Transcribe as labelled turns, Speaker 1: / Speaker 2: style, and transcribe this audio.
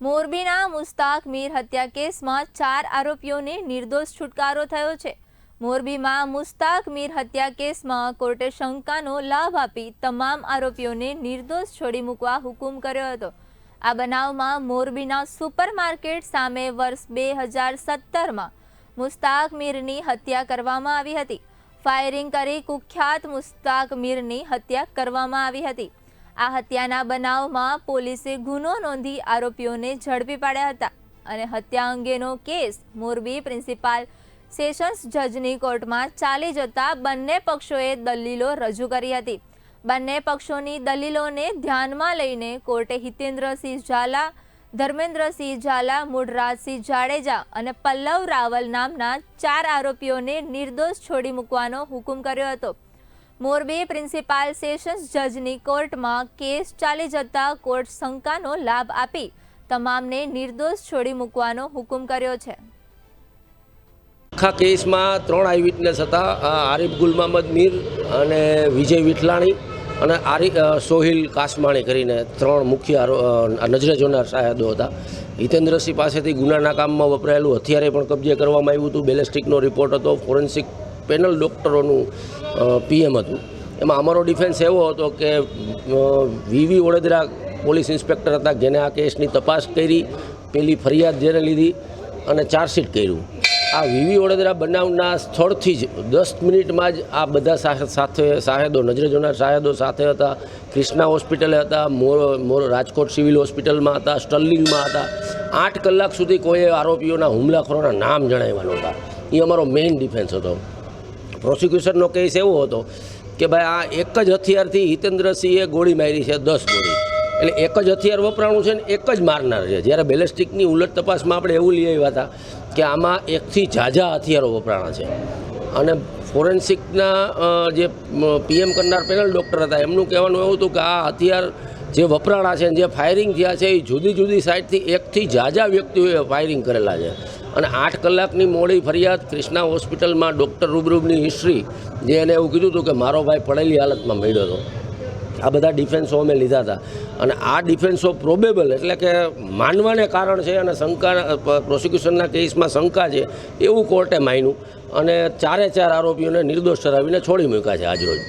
Speaker 1: મોરબીના મુસ્તાક મીર હત્યા કેસમાં ચાર આરોપીઓને નિર્દોષ છુટકારો થયો છે. મોરબીમાં મુસ્તાક મીર હત્યા કેસમાં કોર્ટે શંકાનો લાભ આપી તમામ આરોપીઓને નિર્દોષ છોડી મૂકવા હુકુમ કર્યો હતો. આ બનાવમાં મોરબીના સુપરમાર્કેટ સામે વર્ષ બે હજાર સત્તરમાં મુસ્તાક મીરની હત્યા કરવામાં આવી હતી. ફાયરિંગ કરી કુખ્યાત મુસ્તાક મીરની હત્યા કરવામાં આવી હતી. આ હત્યાના બનાવમાં પોલીસે ગુનો નોંધી આરોપીઓને ઝડપી પાડ્યા હતા અને હત્યા અંગેનો કેસ મોરબી પ્રિન્સિપાલ સેશન્સ જજની કોર્ટમાં ચાલી જતા બંને પક્ષોએ દલીલો રજૂ કરી હતી. બંને પક્ષોની દલીલોને ધ્યાનમાં લઈને કોર્ટે હિતેન્દ્રસિંહ ઝાલા, ધર્મેન્દ્રસિંહ ઝાલા મૂળરાજસિંહ જાડેજા અને પલ્લવ રાવલ નામના ચાર આરોપીઓને નિર્દોષ છોડી મૂકવાનો હુકમ કર્યો હતો. મોરબી પ્રિન્સિપાલ સેશન્સ જજની કોર્ટમાં કેસ ચાલી જતા કોર્ટ શંકાનો લાભ આપી તમામને નિર્દોષ છોડી મૂકવાનો હુકમ કર્યો છે.
Speaker 2: આખા કેસમાં ત્રણ આઈ વિટનેસ હતા. આરિફ ગુલ મહમદ મીર અને વિજય વિઠલાણી અને આરી સોહિલ કાસમાણી કરીને ત્રણ મુખ્ય નજરે જોનાર સાહેદો હતા. હિતેન્દ્રસિંહ પાસેથી ગુનાના કામમાં વપરાયેલું, હથિયારે પણ કબજે કરવામાં આવ્યું હતું. બેલેસ્ટિકનો રિપોર્ટ હતો. ફોરેન્સિક પેનલ ડૉક્ટરોનું પીએમ હતું. એમાં અમારો ડિફેન્સ એવો હતો કે વીવી વડોદરા પોલીસ ઇન્સ્પેક્ટર હતા, જેને આ કેસની તપાસ કરી, પેલી ફરિયાદ જેને લીધી અને ચાર્જશીટ કર્યું. આ વીવી વડોદરા બનાવના સ્થળથી જ દસ મિનિટમાં જ આ બધા સાથે, સાહેદો, નજરે જોનાર સાહેદો સાથે હતા ક્રિષ્ના હોસ્પિટલે હતા, મોર રાજકોટ સિવિલ હોસ્પિટલમાં હતા, સ્ટર્લિંગમાં હતા. આઠ કલાક સુધી કોઈ આરોપીઓના હુમલાખોરોના નામ જણાવ્યા નહોતા. એ અમારો મેઇન ડિફેન્સ હતો. પ્રોસિક્યુશનનો કેસ એવો હતો કે ભાઈ આ એક જ હથિયારથી હિતેન્દ્રસિંહે ગોળી મારી છે, દસ ગોળી. એટલે એક જ હથિયાર વપરાણું છે ને એક જ મારનાર છે. જ્યારે બેલેસ્ટિકની ઉલટ તપાસમાં આપણે એવું લઈ આવ્યા હતા કે આમાં એકથી ઝાઝા હથિયારો વપરાણા છે. અને ફોરેન્સિકના જે પીએમ કરનાર પેનલ ડૉક્ટર હતા, એમનું કહેવાનું એવું હતું કે આ હથિયાર જે વપરાણા છે જે ફાયરિંગ થયા છે, એ જુદી જુદી સાઇડથી એકથી ઝાઝા વ્યક્તિઓએ ફાયરિંગ કરેલા છે. અને આઠ કલાકની મોડી ફરિયાદ ક્રિષ્ના હોસ્પિટલમાં ડૉક્ટર રૂબરૂબની હિસ્ટ્રી જે એને એવું કીધું હતું કે મારો ભાઈ પડેલી હાલતમાં મળ્યો હતો. આ બધા ડિફેન્સો અમે લીધા હતા. અને આ ડિફેન્સો પ્રોબેબલ એટલે કે માનવાને કારણ છે અને શંકા પ્રોસિક્યુશનના કેસમાં શંકા છે, એવું કોર્ટે માન્યું. અને ચારે ચાર આરોપીઓને નિર્દોષ ઠરાવીને છોડી મૂક્યા છે આજરોજ